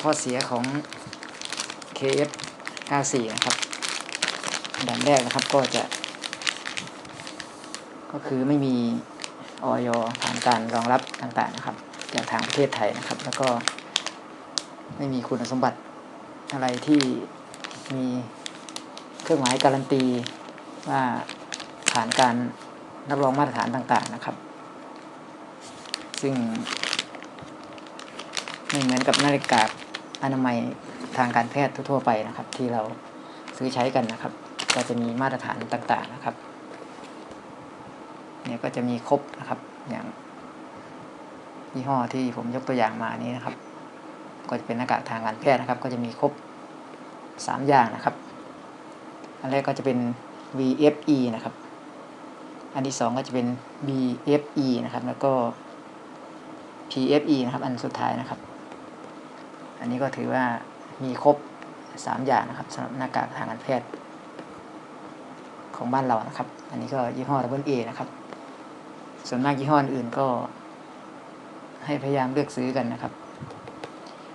ข้อเสียของ KF 94นะครับอันแรกนะครับก็จะ ก็คือไม่มีออยผ่านการรองรับต่างๆนะครับจากทางประเทศไทยนะครับ แล้วก็ไม่มีคุณสมบัติอะไรที่มีเครื่องหมายการันตีว่าผ่านการรับรองมาตรฐานต่างๆนะครับ ซึ่งไม่เหมือนกับนาฬิกา อนามัยทางการแพทย์ทั่ว ๆ ไปนะครับ ที่เราซื้อใช้กันนะครับ ก็จะมีมาตรฐานต่างๆนะครับ เนี่ยก็จะมีครบนะครับ อย่างยี่ห้อที่ผมยกตัวอย่างมานี้นะครับ ก็จะเป็นหน้ากากทางการแพทย์นะครับ ก็จะมีครบสามอย่างนะครับ อันแรกก็จะเป็น VFE นะครับ อันที่สองก็จะเป็น BFE นะครับ แล้วก็ PFE นะครับ อันสุดท้ายนะครับ อันนี้ก็ถือว่ามีครบสามอย่างนะครับสำหรับหน้ากากทางการแพทย์ของบ้านเรานะครับ อันนี้ก็ยี่ห้อ Double A นะครับ ส่วนมากยี่ห้ออื่นก็ ให้พยายามเลือกซื้อกันนะครับ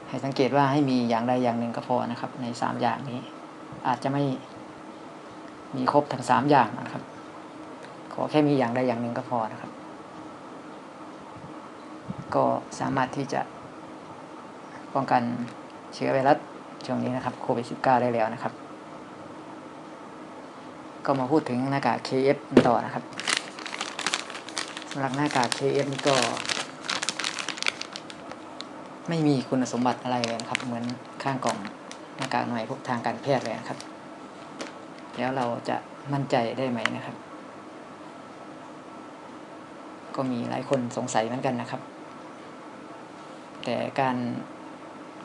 ให้สังเกตว่าให้มีอย่างใดอย่างหนึ่งก็พอนะครับ ในสามอย่างนี้ อาจจะไม่มีครบทั้งสามอย่างนะครับ ขอแค่มีอย่างใดอย่างหนึ่งก็พอนะครับ ก็สามารถที่จะ ป้องกันเชื้อไวรัสช่วงนี้นะครับโควิด -19 ได้แล้วนะครับ ก็มาพูดถึงหน้ากาก KF ต่อนะครับสำหรับหน้ากาก KF ก็ ไม่มีคุณสมบัติอะไรเลยนะครับ เหมือนข้างกล่องหน้ากากหน่วยพวกทางการแพทย์เลยนะครับ แล้วเราจะมั่นใจได้ไหมนะครับ ก็มีหลายคนสงสัยเหมือนกันนะครับ แต่การ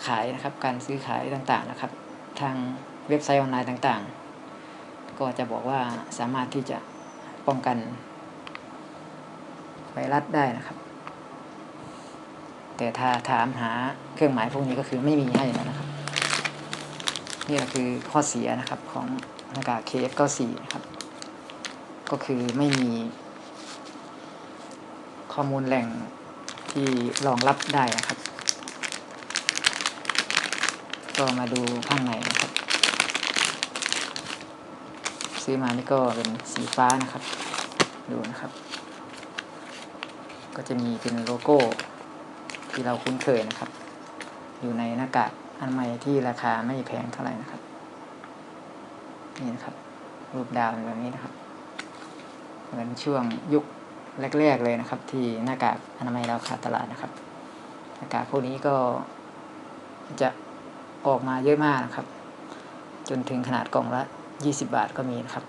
ขายนะครับ การซื้อขายต่างๆนะครับ ทางเว็บไซต์ออนไลน์ต่างๆ ก็จะบอกว่าสามารถที่จะป้องกันไวรัสได้นะครับ แต่ถ้าถามหาเครื่องหมายพวกนี้ก็คือไม่มีให้นะครับ นี่ก็คือข้อเสียนะครับของหน้ากาก KF94 นะครับ ก็คือไม่มีข้อมูลแหล่งที่รองรับได้นะครับ ก็มาดูข้างในนะครับ ซื้อมานี่ก็เป็นสีฟ้านะครับ ดูนะครับ ก็จะมีเป็นโลโก้ ที่เราคุ้นเคยนะครับ อยู่ในหน้ากากอนามัยที่ราคาไม่แพงเท่าไหร่นะครับ นี่นะครับ รูปดาวแบบนี้นะครับ เหมือนช่วงยุคแรกๆเลยนะครับ ที่หน้ากากอนามัยเราขาตลาดนะครับหน้ากากพวกนี้ก็จะ ออกมาเยอะมากนะครับ จนถึงขนาดกล่องละ 20 บาทก็มีนะครับ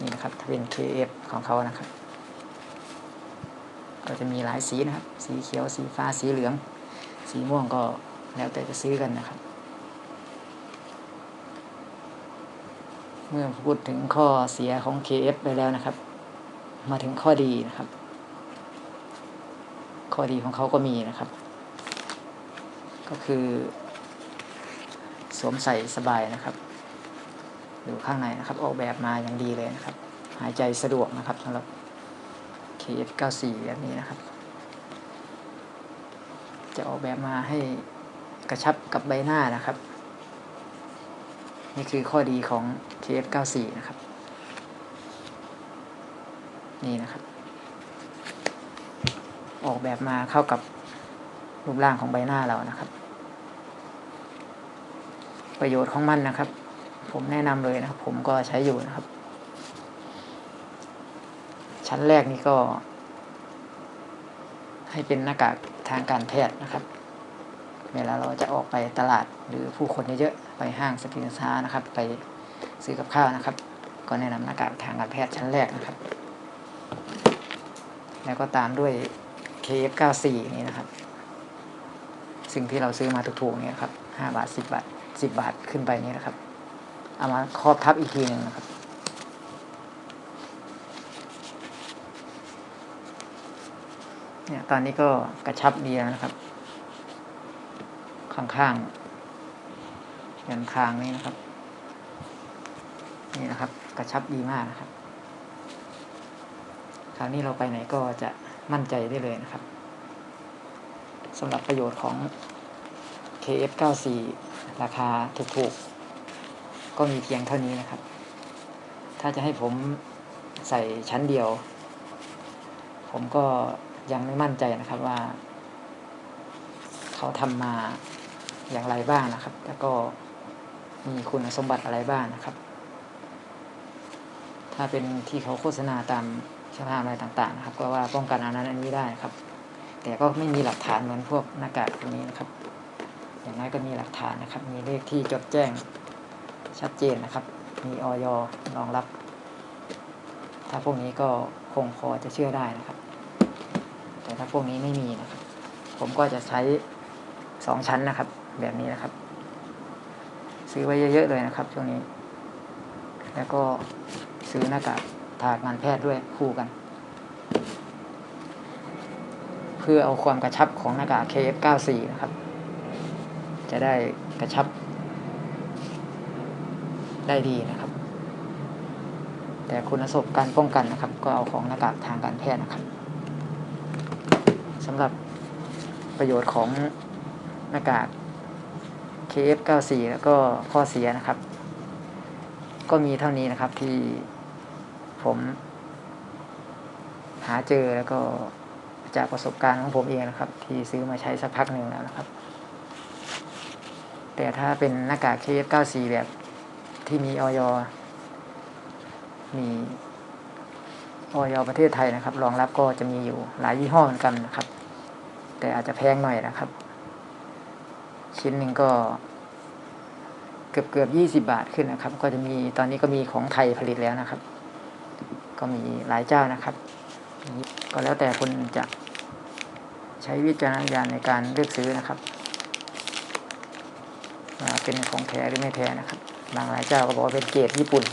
นี่นะครับถ้าเป็น KF ของเขานะครับ ก็จะมีหลายสีนะครับ สีเขียวสีฟ้าสีเหลือง สีม่วงก็แล้วแต่จะซื้อกันนะครับ เมื่อพูดถึงข้อเสียของ KF ไปแล้วนะครับ มาถึงข้อดีนะครับ ข้อดีของเขาก็มีนะครับ ก็คือสวมใส่สบายนะครับ ดูข้างในนะครับ ออกแบบมาอย่างดีเลยนะครับ หายใจสะดวกนะครับสำหรับ KF94 แบบนี้นะครับ จะออกแบบมาให้กระชับกับใบหน้านะครับ นี่คือข้อดีของ KF94 นะครับ นี่นะครับ ออกแบบมาเข้ากับ รูปร่างของใบหน้าเรานะครับ ประโยชน์ของมันนะครับ ผมแนะนำเลยนะครับ ผมก็ใช้อยู่นะครับ ชั้นแรกนี่ก็ ให้เป็นหน้ากากทางการแพทย์นะครับ เวลาเราจะออกไปตลาดหรือผู้คนเยอะๆไปห้างสรรพสินค้านะครับ ไปซื้อกับข้าวนะครับ ก็แนะนำหน้ากากทางการแพทย์ชั้นแรกนะครับ แล้วก็ตามด้วย KF94 นี่นะครับ สิ่งที่เราซื้อมาถูกๆเนี่ยครับ5บาท10บาท10บาทขึ้นไปนี่นะครับ เอามาครอบทับอีกทีหนึ่งนะครับ เนี่ยตอนนี้ก็กระชับดีแล้วนะครับ ข้างๆยันคางนี่นะครับ นี่นะครับ กระชับดีมากนะครับ คราวนี้เราไปไหนก็จะมั่นใจได้เลยนะครับ สำหรับประโยชน์ของ KF94 ราคาถูกๆ ก็มีเพียงเท่านี้นะครับ ถ้าจะให้ผมใส่ชั้นเดียว ผมก็ยังไม่มั่นใจนะครับว่า เขาทำมาอย่างไรบ้างนะครับ แล้วก็มีคุณสมบัติอะไรบ้างนะครับ ถ้าเป็นที่เขาโฆษณาตามช่องทางอะไรต่างๆนะครับ ก็ว่าป้องกันอันนั้นอันนี้ได้ครับ แต่ก็ไม่มีหลักฐานเหมือนพวกหน้ากากพวกนี้นะครับ อย่างน้อยก็มีหลักฐานนะครับ มีเลขที่จดแจ้งชัดเจนนะครับ มีออยรองรับ ถ้าพวกนี้ก็คงพอจะเชื่อได้นะครับ แต่ถ้าพวกนี้ไม่มีนะครับ ผมก็จะใช้สองชั้นนะครับ แบบนี้นะครับ ซื้อไว้เยอะๆเลยนะครับ ช่วงนี้ แล้วก็ซื้อหน้ากากทางการแพทย์ด้วยคู่กัน เพื่อเอาความกระชับของหน้ากาก KF94 นะครับ จะได้กระชับ ได้ดีนะครับ แต่คุณสมบัติการป้องกันนะครับ ก็เอาของหน้ากากทางการแพทย์นะครับสำหรับประโยชน์ของหน้ากาก KF94 แล้วก็ข้อเสียนะครับ ก็มีเท่านี้นะครับที่ผมหาเจอแล้วก็ จากประสบการณ์ของผมเองนะครับ ที่ซื้อมาใช้สักพักหนึ่งแล้วนะครับ แต่ถ้าเป็นหน้ากาก KF94 แบบที่มีออยมีออยประเทศไทยนะครับ รองรับก็จะมีอยู่หลายยี่ห้อเหมือนกันนะครับ แต่อาจจะแพงหน่อยนะครับ ชิ้นหนึ่งก็เกือบเกือบยี่สิบาทขึ้นนะครับ ก็จะมีตอนนี้ก็มีของไทยผลิตแล้วนะครับ ก็มีหลายเจ้านะครับ ก็แล้วแต่คนจะ ใช้วิจารณญาณในการเลือกซื้อนะครับว่าเป็นของแท้หรือไม่แท้นะครับ บางหลายเจ้าก็บอกว่าเป็นเกรดญี่ปุ่น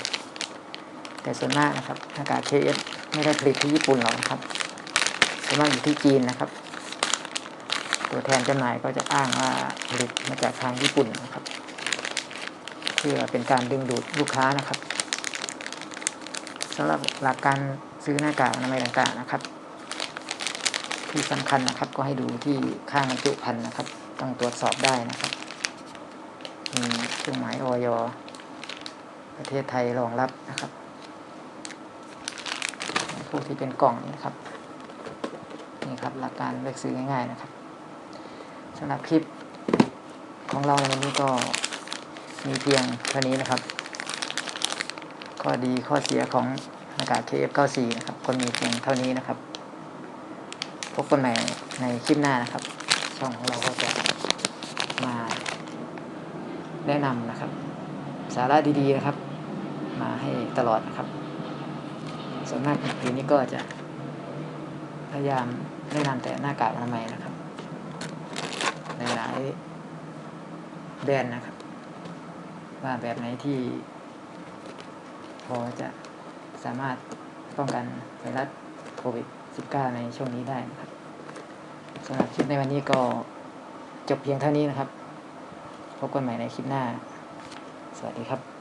แต่ส่วนมากนะครับอากาศ KS ไม่ได้ผลิตที่ญี่ปุ่นหรอกนะครับส่วนมากอยู่ที่จีนนะครับ ตัวแทนจำหน่ายก็จะอ้างว่าผลิตมาจากทางญี่ปุ่นนะครับ เพื่อเป็นการดึงดูดลูกค้านะครับสำหรับหลักการซื้อหน้ากากอนามัยต่างๆนะครับ ที่สำคัญนะครับ ก็ให้ดูที่ข้างบรรจุภัณฑ์นะครับ ต้องตรวจสอบได้นะครับมีเครื่องหมายออยประเทศไทยรองรับนะครับพวกที่เป็นกล่องนี่ครับนี่ครับหลักการเลือกซื้อง่ายๆนะครับสำหรับคลิปของเราในวันนี้ก็มีเพียงเท่านี้นะครับ ข้อดีข้อเสียของหน้ากาก KF94 นะครับ ก็มีเพียงเท่านี้นะครับ พบกันใหม่ในคลิปหน้านะครับ ช่องของเราก็จะมาแนะนำนะครับ สาระดีๆนะครับ มาให้ตลอดนะครับส่วนมากทีนี้ก็จะพยายามแนะนำแต่หน้ากากอนามัยนะครับในหลายแบรนด์นะครับ ว่าแบบไหนที่ พอจะสามารถป้องกันไวรัสโควิด -19 ในช่วงนี้ได้นะครับสำหรับคลิปในวันนี้ก็จบเพียงเท่านี้นะครับ พบกันใหม่ในคลิปหน้า สวัสดีครับ